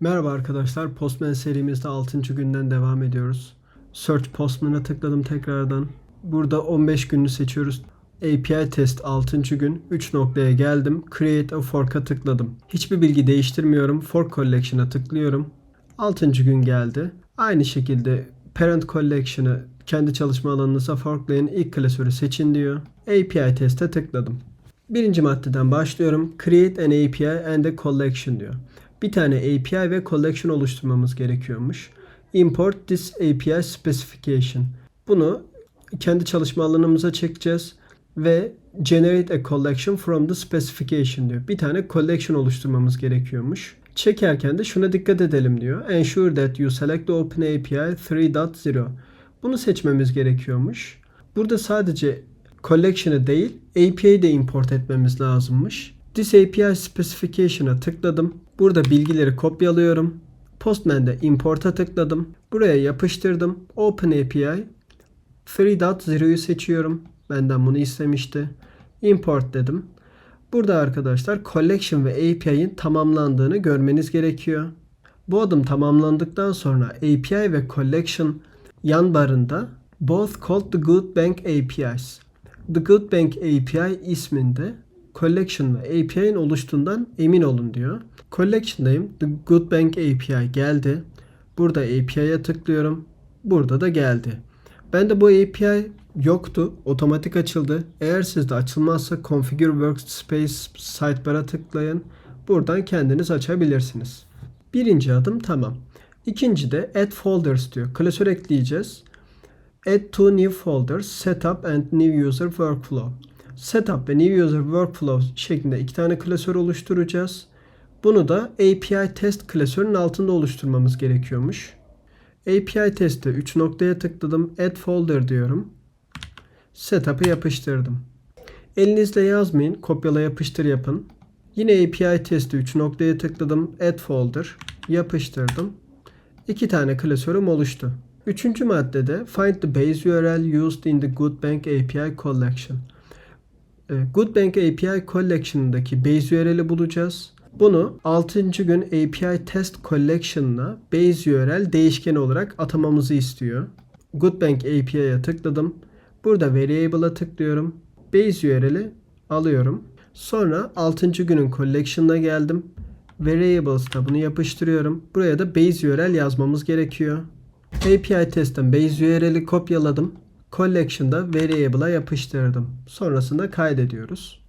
Merhaba arkadaşlar. Postman serimizde 6. günden devam ediyoruz. Search Postman'a tıkladım tekrardan. Burada 15 gününü seçiyoruz. API test 6. gün 3 noktaya geldim. Create a fork'a tıkladım. Hiçbir bilgi değiştirmiyorum. Fork Collection'a tıklıyorum. 6. gün geldi. Aynı şekilde Parent Collection'ı kendi çalışma alanınıza forklayın. İlk klasörü seçin diyor. API test'e tıkladım. Birinci maddeden başlıyorum. Create an API and a collection diyor. Bir tane API ve collection oluşturmamız gerekiyormuş. Import this API specification. Bunu kendi çalışma alanımıza çekeceğiz ve generate a collection from the specification diyor. Bir tane collection oluşturmamız gerekiyormuş. Çekerken de şuna dikkat edelim diyor. Ensure that you select the OpenAPI 3.0. Bunu seçmemiz gerekiyormuş. Burada sadece collection'ı değil API'yi de import etmemiz lazımmış. This API specification'a tıkladım. Burada bilgileri kopyalıyorum. Postman'de import'a tıkladım. Buraya yapıştırdım. OpenAPI 3.0'yu seçiyorum. Benden bunu istemişti. Import dedim. Burada arkadaşlar collection ve API'nin tamamlandığını görmeniz gerekiyor. Bu adım tamamlandıktan sonra API ve collection yan barında both called the Good Bank APIs. The Good Bank API isminde collection ve API'nin oluştuğundan emin olun diyor. Collection'dayım. The Good Bank API geldi. Burada API'ye tıklıyorum. Burada da geldi. Bende bu API yoktu. Otomatik açıldı. Eğer sizde açılmazsa Configure Workspace sidebar'a tıklayın. Buradan kendiniz açabilirsiniz. Birinci adım tamam. İkinci de Add Folders diyor. Klasör ekleyeceğiz. Add to new folders, setup and new user workflow. Setup ve new user workflow şeklinde iki tane klasör oluşturacağız. Bunu da API test klasörünün altında oluşturmamız gerekiyormuş. API test'te 3 noktaya tıkladım. Add folder diyorum. Setup'ı yapıştırdım. Elinizle yazmayın. Kopyala yapıştır yapın. Yine API test'te 3 noktaya tıkladım. Add folder. Yapıştırdım. İki tane klasörüm oluştu. Üçüncü maddede find the base URL used in the GoodBank API collection. Ee, GoodBank API collection'daki base URL'i bulacağız. Bunu 6. gün API test collection'ına base URL değişkeni olarak atamamızı istiyor. GoodBank API'ye tıkladım. Burada variable'a tıklıyorum. Base URL'i alıyorum. Sonra 6. günün collection'ına geldim. Variables'ta bunu yapıştırıyorum. Buraya da base URL yazmamız gerekiyor. API testten base URL'i kopyaladım. Collection'da variable'a yapıştırdım. Sonrasında kaydediyoruz.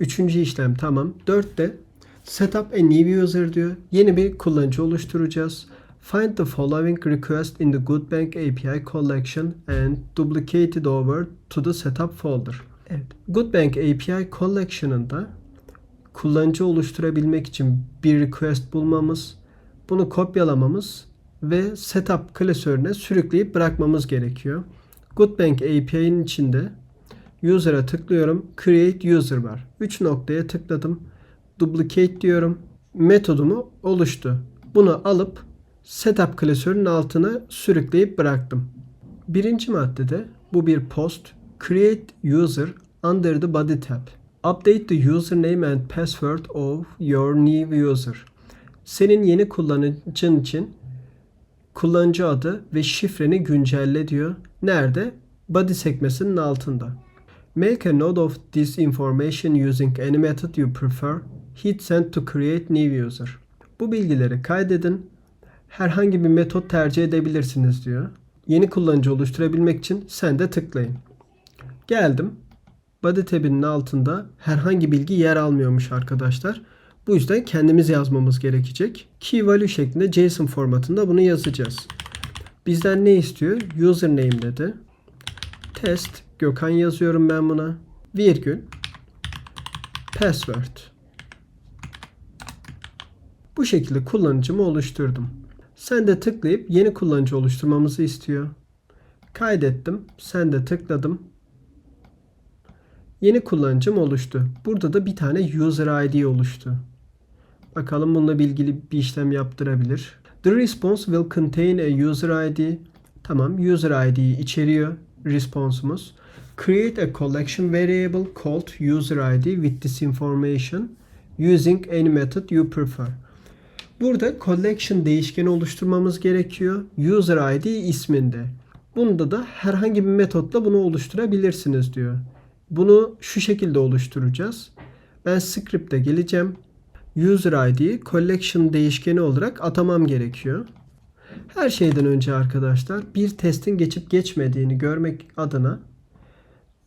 Üçüncü işlem tamam. Dörtte setup a new user diyor. Yeni bir kullanıcı oluşturacağız. Find the following request in the GoodBank API collection and duplicate it over to the setup folder. Evet. GoodBank API collection'ında kullanıcı oluşturabilmek için bir request bulmamız, bunu kopyalamamız ve setup klasörüne sürükleyip bırakmamız gerekiyor. GoodBank API'nin içinde user'a tıklıyorum. Create user var. 3 noktaya tıkladım. Duplicate diyorum. Metodumu oluştu. Bunu alıp setup klasörünün altına sürükleyip bıraktım. Birinci maddede bu bir post. Create user under the body tab. Update the username and password of your new user. Senin yeni kullanıcın için kullanıcı adı ve şifreni güncelle diyor. Nerede? Body sekmesinin altında. Make a note of this information using any method you prefer. Hit send to create new user. Bu bilgileri kaydedin. Herhangi bir metot tercih edebilirsiniz diyor. Yeni kullanıcı oluşturabilmek için sende tıklayın. Geldim. Body tabinin altında herhangi bilgi yer almıyormuş arkadaşlar. Bu yüzden kendimiz yazmamız gerekecek. Key value şeklinde JSON formatında bunu yazacağız. Bizden ne istiyor? Username dedi. Test Gökhan yazıyorum ben buna. Virgül. Password. Bu şekilde kullanıcımı oluşturdum. Sen de tıklayıp yeni kullanıcı oluşturmamızı istiyor. Kaydettim. Sen de tıkladım. Yeni kullanıcım oluştu. Burada da bir tane user ID oluştu. Bakalım bununla ilgili bir işlem yaptırabilir. The response will contain a user ID. Tamam, user ID'yi içeriyor response'umuz. Create a collection variable called user ID with this information using any method you prefer. Burada collection değişkeni oluşturmamız gerekiyor. User ID isminde. Bunda da herhangi bir metotla bunu oluşturabilirsiniz diyor. Bunu şu şekilde oluşturacağız. Ben script'e geleceğim. User ID'yi collection değişkeni olarak atamam gerekiyor. Her şeyden önce arkadaşlar bir testin geçip geçmediğini görmek adına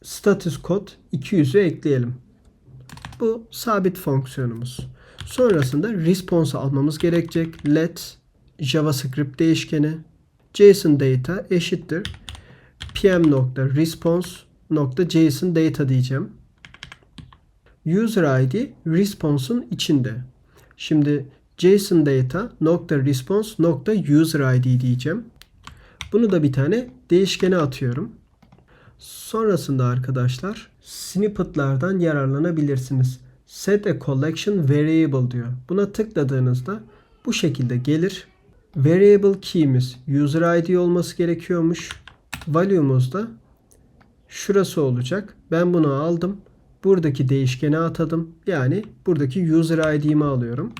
status kod 200'ü ekleyelim. Bu sabit fonksiyonumuz. Sonrasında response almamız gerekecek. Let JavaScript değişkeni JSON data eşittir pm.response.json data diyeceğim. User ID response'un içinde. Şimdi JSON data nokta response nokta user ID diyeceğim. Bunu da bir tane değişkene atıyorum. Sonrasında arkadaşlar snippet'lardan yararlanabilirsiniz. Set a collection variable diyor. Buna tıkladığınızda bu şekilde gelir. Variable key'imiz user ID olması gerekiyormuş. Value'muz da şurası olacak. Ben bunu aldım. Buradaki değişkene atadım. Yani buradaki user ID'mi alıyorum.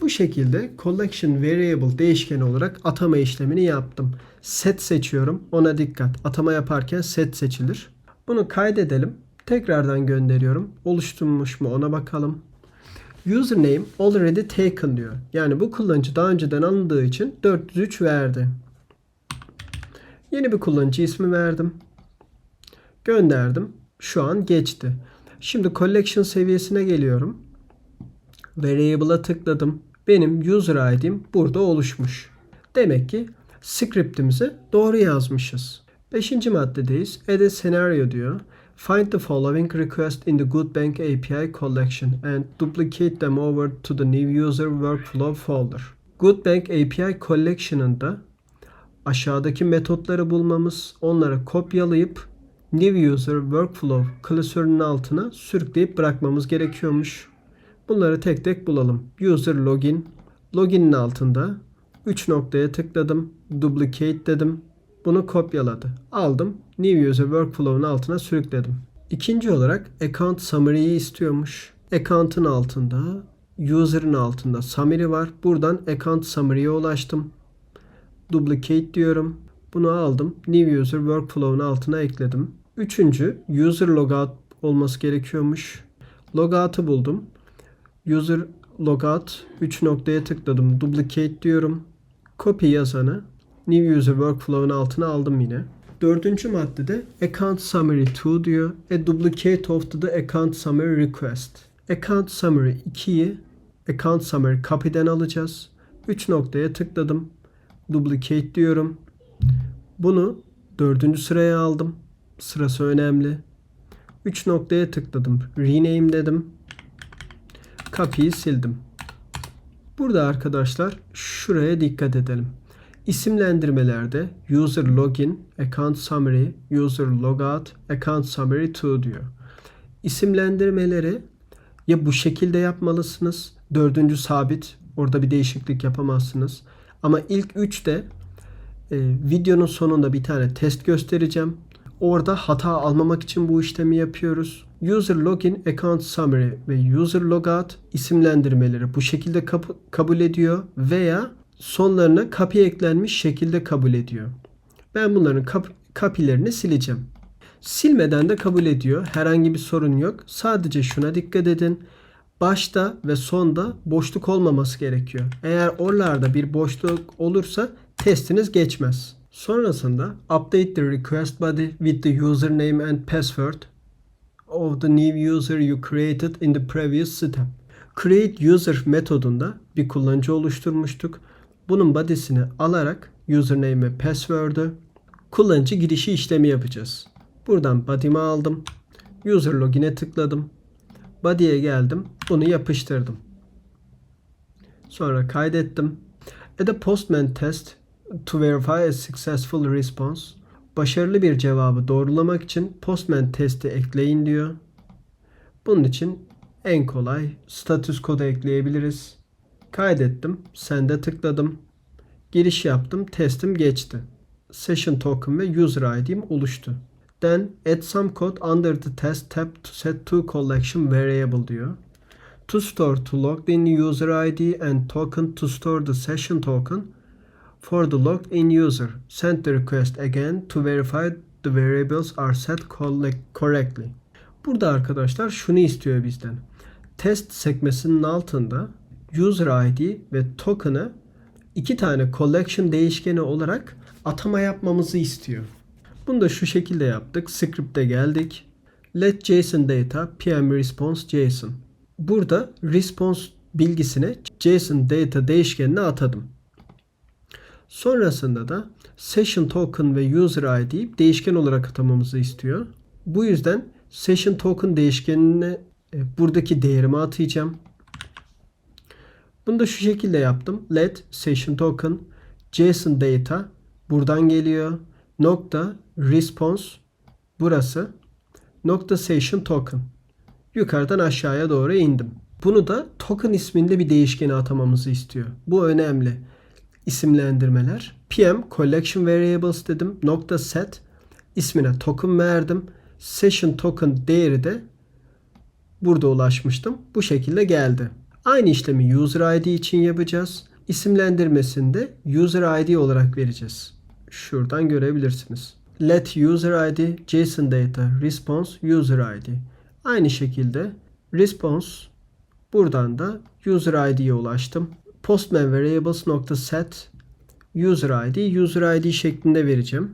Bu şekilde collection variable değişkeni olarak atama işlemini yaptım. Set seçiyorum. Ona dikkat. Atama yaparken set seçilir. Bunu kaydedelim. Tekrardan gönderiyorum. Oluşturmuş mu ona bakalım. Username already taken diyor. Yani bu kullanıcı daha önceden alındığı için 403 verdi. Yeni bir kullanıcı ismi verdim. Gönderdim. Şu an geçti. Şimdi collection seviyesine geliyorum. Variable'a tıkladım. Benim user ID'm burada oluşmuş. Demek ki script'imizi doğru yazmışız. Beşinci maddedeyiz. Add a scenario diyor. Find the following request in the GoodBank API collection and duplicate them over to the new user workflow folder. GoodBank API collection'ında aşağıdaki metotları bulmamız, onları kopyalayıp New User Workflow klasörünün altına sürükleyip bırakmamız gerekiyormuş. Bunları tek tek bulalım. User Login. Login'in altında 3 noktaya tıkladım. Duplicate dedim. Bunu kopyaladı. Aldım. New User Workflow'un altına sürükledim. İkinci olarak Account Summary'yi istiyormuş. Account'ın altında, User'ın altında Summary var. Buradan Account Summary'ye ulaştım. Duplicate diyorum. Bunu aldım. New User Workflow'un altına ekledim. Üçüncü User Logout olması gerekiyormuş. Logout'ı buldum. User Logout 3 noktaya tıkladım. Duplicate diyorum. Copy yazanı New User Workflow'un altına aldım yine. Dördüncü maddede Account Summary 2 diyor. A duplicate of the Account Summary Request. Account Summary 2'yi Account Summary copy'den alacağız. 3 noktaya tıkladım. Duplicate diyorum. Bunu dördüncü sıraya aldım. Sırası önemli. 3 noktaya tıkladım. Rename dedim. Copy'yi sildim. Burada arkadaşlar şuraya dikkat edelim. İsimlendirmelerde user login, account summary, user logout, account summary 2 diyor. İsimlendirmeleri ya bu şekilde yapmalısınız. Dördüncü sabit. Orada bir değişiklik yapamazsınız. Ama ilk üçte e, videonun sonunda bir tane test göstereceğim. Orada hata almamak için bu işlemi yapıyoruz. User login, account summary ve user logout isimlendirmeleri bu şekilde kabul ediyor veya sonlarına copy eklenmiş şekilde kabul ediyor. Ben bunların kap- copy'lerini sileceğim. Silmeden de kabul ediyor. Herhangi bir sorun yok. Sadece şuna dikkat edin. Başta ve sonda boşluk olmaması gerekiyor. Eğer oralarda bir boşluk olursa testiniz geçmez. Sonrasında update the request body with the username and password of the new user you created in the previous step. Create user metodunda bir kullanıcı oluşturmuştuk. Bunun body'sini alarak username ve password'ü kullanıcı girişi işlemi yapacağız. Buradan body'mi aldım. User login'e tıkladım. Body'ye geldim. Bunu yapıştırdım. Sonra kaydettim. Add a postman test to verify a successful response. Başarılı bir cevabı doğrulamak için postman testi ekleyin diyor. Bunun için en kolay status kodu ekleyebiliriz. Kaydettim. Sende tıkladım. Giriş yaptım. Testim geçti. Session token ve user ID'm oluştu. Then add some code under the test tab to set to collection variable diyor. To store to logged in user ID and token to store the session token for the logged in user. Send the request again to verify the variables are set correctly. Burada arkadaşlar şunu istiyor bizden. Test sekmesinin altında user ID ve token'ı iki tane collection değişkeni olarak atama yapmamızı istiyor. Bunu da şu şekilde yaptık. Script'e geldik. Let JSON data PM response JSON. Burada response bilgisini JSON data değişkenine atadım. Sonrasında da session token ve user ID değişken olarak atamamızı istiyor. Bu yüzden session token değişkenine e, buradaki değerimi atayacağım. Bunu da şu şekilde yaptım. Let session token JSON data buradan geliyor. Nokta response burası. Nokta session token. Yukarıdan aşağıya doğru indim. Bunu da token isminde bir değişkeni atamamızı istiyor. Bu önemli. İsimlendirmeler. PM collection variables dedim. Nokta set ismine token verdim. Session token değeri de burada ulaşmıştım. Bu şekilde geldi. Aynı işlemi user ID için yapacağız. İsimlendirmesinde user ID olarak vereceğiz. Şuradan görebilirsiniz. Let user ID JSON data response user ID. Aynı şekilde response buradan da user ID'ye ulaştım. Postman variables nokta set user ID user ID şeklinde vereceğim.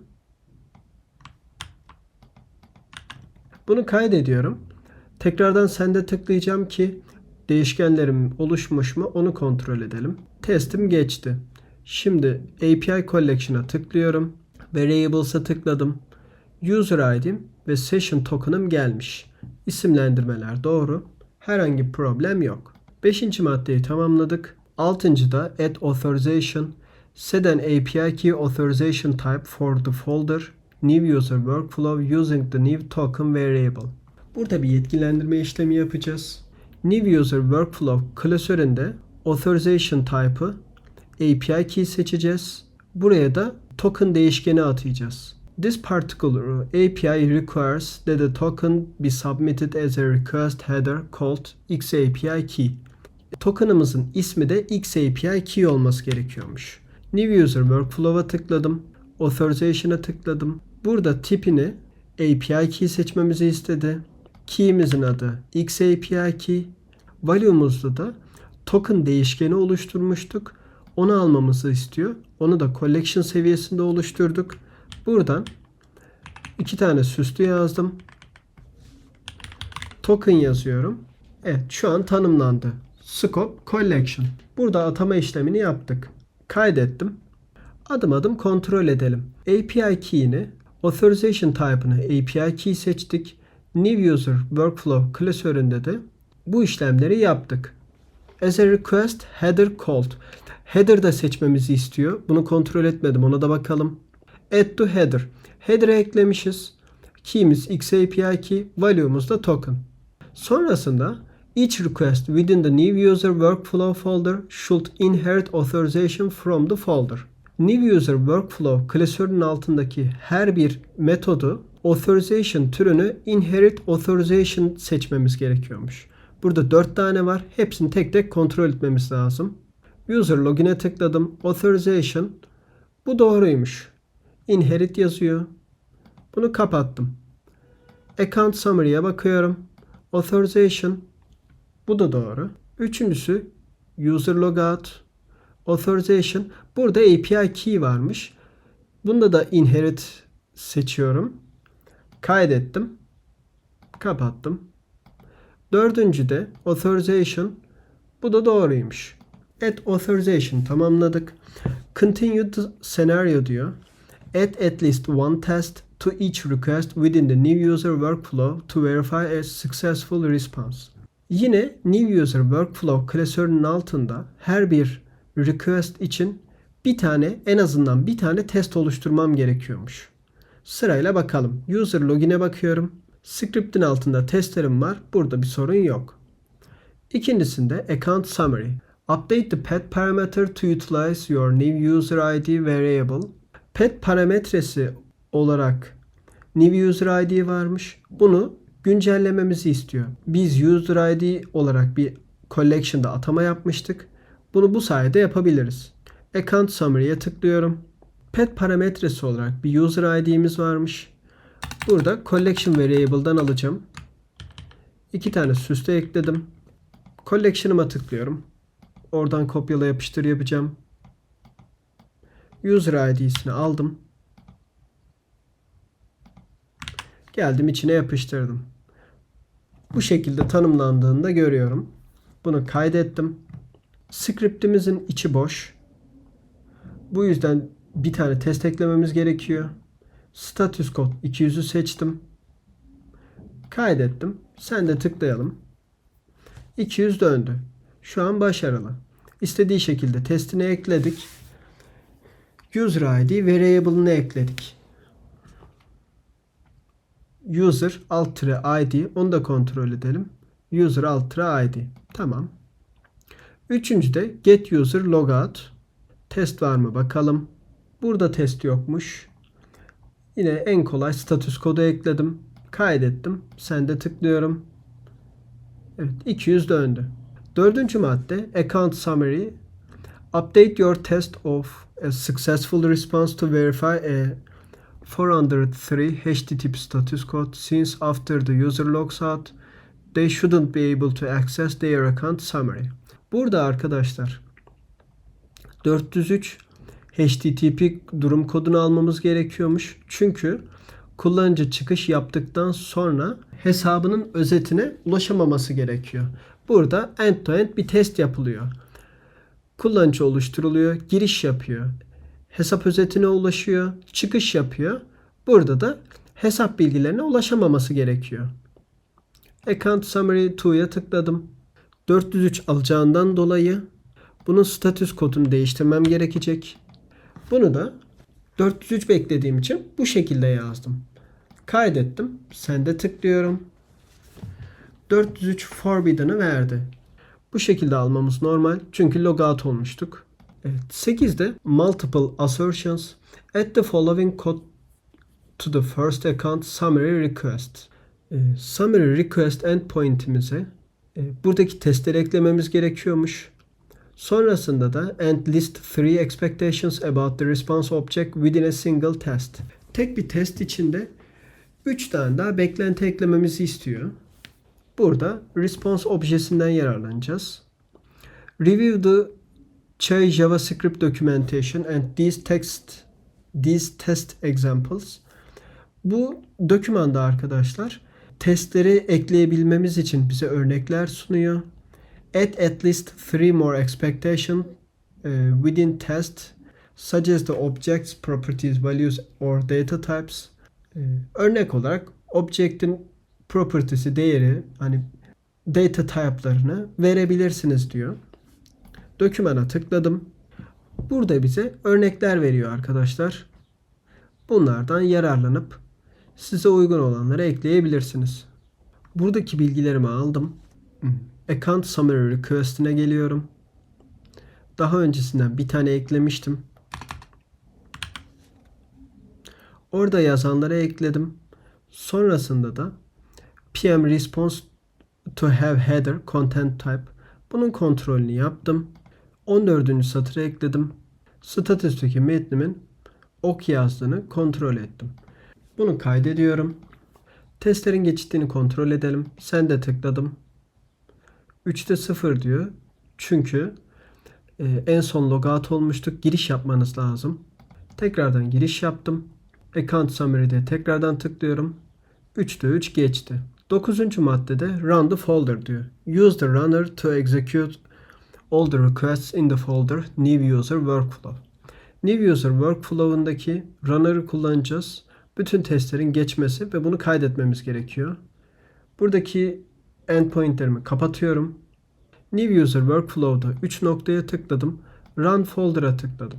Bunu kaydediyorum. Tekrardan sende tıklayacağım ki değişkenlerim oluşmuş mu onu kontrol edelim. Testim geçti. Şimdi API Collection'a tıklıyorum. Variables'a tıkladım. User ID'm ve Session Token'ım gelmiş. İsimlendirmeler doğru. Herhangi problem yok. Beşinci maddeyi tamamladık. Altıncıda Add Authorization Set an API Key Authorization Type for the folder New User Workflow using the New Token Variable. Burada bir yetkilendirme işlemi yapacağız. New User Workflow klasöründe Authorization Type'ı API Key seçeceğiz. Buraya da token değişkeni atayacağız. This particular API requires that the token be submitted as a request header called XAPI key. Token'ımızın ismi de XAPI key olması gerekiyormuş. New User Workflow'a tıkladım. Authorization'a tıkladım. Burada tipini API key seçmemizi istedi. Key'imizin adı XAPI key. Value'muzda da token değişkeni oluşturmuştuk. Onu almamızı istiyor. Onu da collection seviyesinde oluşturduk. Buradan iki tane süslü yazdım. Token yazıyorum. Evet şu an tanımlandı. Scope Collection. Burada atama işlemini yaptık. Kaydettim. Adım adım kontrol edelim. API key'ini, authorization type'ını API key seçtik. New User Workflow klasöründe de bu işlemleri yaptık. As a request header called. Header da seçmemizi istiyor. Bunu kontrol etmedim. Ona da bakalım. Add to header. Header'e eklemişiz. Key'imiz XAPI key. Value'muz da token. Sonrasında each request within the new user workflow folder should inherit authorization from the folder. New user workflow klasörünün altındaki her bir metodu authorization türünü inherit authorization seçmemiz gerekiyormuş. Burada 4 tane var. Hepsini tek tek kontrol etmemiz lazım. User login'e tıkladım. Authorization. Bu doğruymuş. Inherit yazıyor. Bunu kapattım. Account summary'e bakıyorum. Authorization. Bu da doğru. Üçüncüsü user logout. Authorization. Burada API key varmış. Bunda da inherit seçiyorum. Kaydettim. Kapattım. Dördüncü de authorization. Bu da doğruymuş. Add authorization tamamladık. Continue the scenario diyor. Add at least one test to each request within the new user workflow to verify a successful response. Yine new user workflow klasörünün altında her bir request için bir tane en azından bir tane test oluşturmam gerekiyormuş. Sırayla bakalım. User login'e bakıyorum. Script'in altında testlerim var. Burada bir sorun yok. İkincisinde account summary. Update the pet parameter to utilize your new user ID variable. Pet parametresi olarak new user ID varmış. Bunu güncellememizi istiyor. Biz user ID olarak bir Collection'da atama yapmıştık. Bunu bu sayede yapabiliriz. Account Summary'e tıklıyorum. Pet parametresi olarak bir user ID'miz varmış. Burada Collection Variable'dan alacağım. İki tane süste ekledim. Collection'ıma tıklıyorum. Oradan kopyala yapıştır yapacağım. User ID'sini aldım. Geldim içine yapıştırdım. Bu şekilde tanımlandığında görüyorum. Bunu kaydettim. Scriptimizin içi boş. Bu yüzden bir tane test eklememiz gerekiyor. Status kod 200'ü seçtim. Kaydettim. Sen de tıklayalım. 200 döndü. Şu an başarılı. İstediği şekilde testini ekledik. User ID variable'ını ekledik. User alt ID onu da kontrol edelim. User alt ID. Tamam. Üçüncü de get user logout. Test var mı bakalım. Burada test yokmuş. Yine en kolay status kodu ekledim. Kaydettim. Sende tıklıyorum. Evet 200 döndü. Dördüncü madde account summary. Update your test of a successful response to verify a 403 HTTP status code since after the user logs out they shouldn't be able to access their account summary. Burada arkadaşlar 403 HTTP durum kodunu almamız gerekiyormuş. Çünkü kullanıcı çıkış yaptıktan sonra hesabının özetine ulaşamaması gerekiyor. Burada end to end bir test yapılıyor. Kullanıcı oluşturuluyor, giriş yapıyor. Hesap özetine ulaşıyor, çıkış yapıyor. Burada da hesap bilgilerine ulaşamaması gerekiyor. Account Summary 2'ya tıkladım. 403 alacağından dolayı bunun status kodunu değiştirmem gerekecek. Bunu da 403 beklediğim için bu şekilde yazdım. Kaydettim. Sende tıklıyorum. 403 Forbidden'ı verdi. Bu şekilde almamız normal. Çünkü logout olmuştuk. Evet. 8'de multiple assertions add the following code to the first account summary request. Ee, summary request endpoint'imize e, buradaki testleri eklememiz gerekiyormuş. Sonrasında da and list three expectations about the response object within a single test. Tek bir test içinde 3 tane daha beklenti eklememizi istiyor. Burada response objesinden yararlanacağız. Review the Chai JavaScript documentation and these text these test examples. Bu dokümanda arkadaşlar testleri ekleyebilmemiz için bize örnekler sunuyor. Add at least three more expectation uh, within test such as the objects, properties, values or data types. Ee, örnek olarak object'in property'si, değeri, hani data type'larını verebilirsiniz diyor. Dokümana tıkladım. Burada bize örnekler veriyor arkadaşlar. Bunlardan yararlanıp size uygun olanları ekleyebilirsiniz. Buradaki bilgilerimi aldım. Account Summary Request'ine geliyorum. Daha öncesinden bir tane eklemiştim. Orada yazanları ekledim. Sonrasında da PM Response to have header content type. Bunun kontrolünü yaptım. 14. satırı ekledim. Statüsteki metnimin ok yazdığını kontrol ettim. Bunu kaydediyorum. Testlerin geçtiğini kontrol edelim. Sen de tıkladım. 3'te 0 diyor. Çünkü e, en son logout olmuştuk. Giriş yapmanız lazım. Tekrardan giriş yaptım. Account Summary'de tekrardan tıklıyorum. 3'te 3 geçti. 9. maddede Run the folder diyor. Use the runner to execute all the requests in the folder New User Workflow. New User Workflow'undaki runner'ı kullanacağız. Bütün testlerin geçmesi ve bunu kaydetmemiz gerekiyor. Buradaki endpointlerimi kapatıyorum. New User Workflow'da 3 noktaya tıkladım. Run Folder'a tıkladım.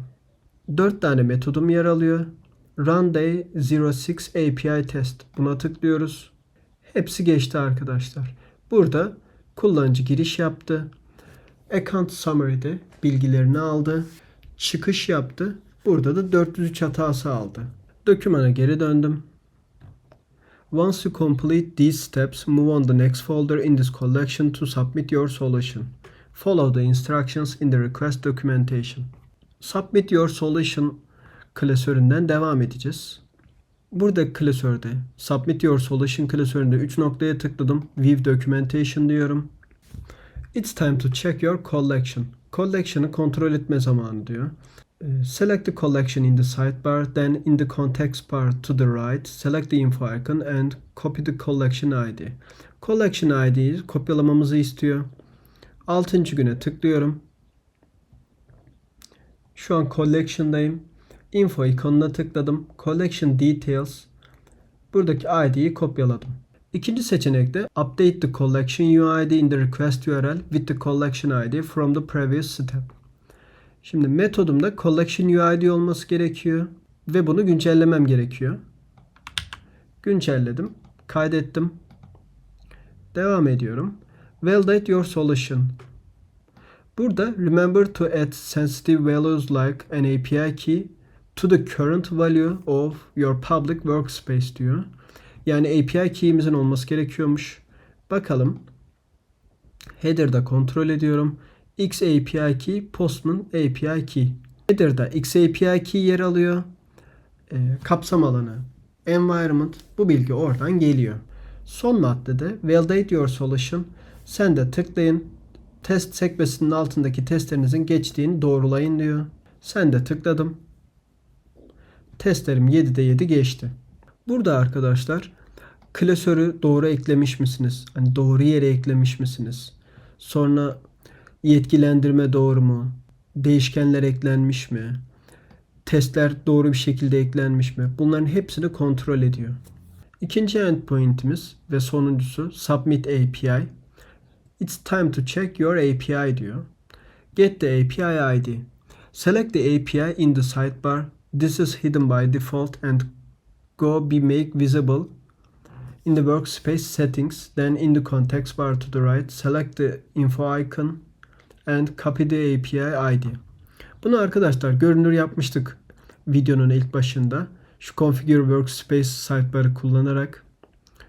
4 tane metodum yer alıyor. Runday 06 API Test. Buna tıklıyoruz. Hepsi geçti arkadaşlar. Burada kullanıcı giriş yaptı. Account Summary'de bilgilerini aldı. Çıkış yaptı. Burada da 403 hatası aldı. Dokümana geri döndüm. Once you complete these steps, move on the next folder in this collection to submit your solution. Follow the instructions in the request documentation. Submit your solution klasöründen devam edeceğiz. Burada klasörde Submit your solution klasöründe 3 noktaya tıkladım. View documentation diyorum. It's time to check your collection. Collection'ı kontrol etme zamanı diyor. Ee, Select the collection in the sidebar, then in the context bar to the right, select the info icon and copy the collection ID. Collection ID'yi kopyalamamızı istiyor. 6. güne tıklıyorum. Şu an collection'dayım. Info ikonuna tıkladım. Collection details. Buradaki ID'yi kopyaladım. İkinci seçenekte update the collection UID in the request URL with the collection ID from the previous step. Şimdi metodumda collection UID olması gerekiyor ve bunu güncellemem gerekiyor. Güncelledim, kaydettim. Devam ediyorum. Validate your solution. Burada remember to add sensitive values like an API key to the current value of your public workspace diyor. Yani API key'imizin olması gerekiyormuş. Bakalım. Header'da kontrol ediyorum. X API key, Postman API key. Header'da X API key yer alıyor. Ee, kapsam alanı, environment bu bilgi oradan geliyor. Son maddede validate your solution. Sen de tıklayın. Test sekmesinin altındaki testlerinizin geçtiğini doğrulayın diyor. Sen de tıkladım. Testlerim 7'de 7 geçti. Burada arkadaşlar klasörü doğru eklemiş misiniz? Hani doğru yere eklemiş misiniz? Sonra yetkilendirme doğru mu? Değişkenler eklenmiş mi? Testler doğru bir şekilde eklenmiş mi? Bunların hepsini kontrol ediyor. İkinci endpoint'imiz ve sonuncusu Submit API. It's time to check your API diyor. Get the API ID. Select the API in the sidebar. This is hidden by default and go be make visible in the workspace settings. Then in the context bar to the right, select the info icon and copy the API ID. Bunu arkadaşlar görünür yapmıştık videonun ilk başında. Şu configure workspace sidebar'ı kullanarak.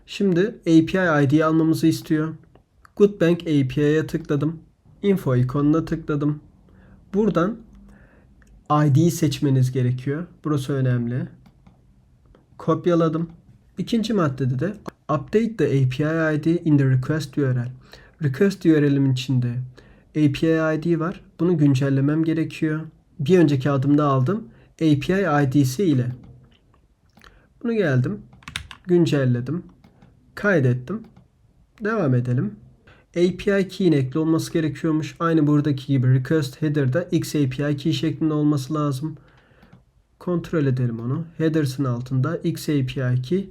Şimdi API ID'yi almamızı istiyor. Goodbank API'ye tıkladım. Info ikonuna tıkladım. Buradan ID'yi seçmeniz gerekiyor. Burası önemli. Kopyaladım. İkinci maddede de update the API ID in the request URL. Request URL'imin içinde API ID var. Bunu güncellemem gerekiyor. Bir önceki adımda aldım. API ID'si ile. Bunu geldim. Güncelledim. Kaydettim. Devam edelim. API key'in ekli olması gerekiyormuş. Aynı buradaki gibi request header'da X API key şeklinde olması lazım. Kontrol edelim onu. Headers'ın altında X API key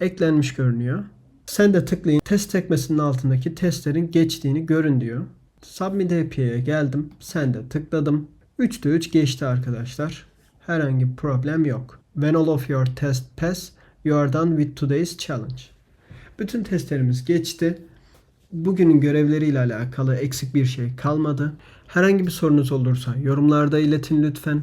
eklenmiş görünüyor. Sen de tıklayın. Test sekmesinin altındaki testlerin geçtiğini görün diyor. Submit API'ye geldim. Sen de tıkladım. 3'te 3 geçti arkadaşlar. Herhangi bir problem yok. When all of your test pass, you are done with today's challenge. Bütün testlerimiz geçti. Bugünün görevleriyle alakalı eksik bir şey kalmadı. Herhangi bir sorunuz olursa yorumlarda iletin lütfen.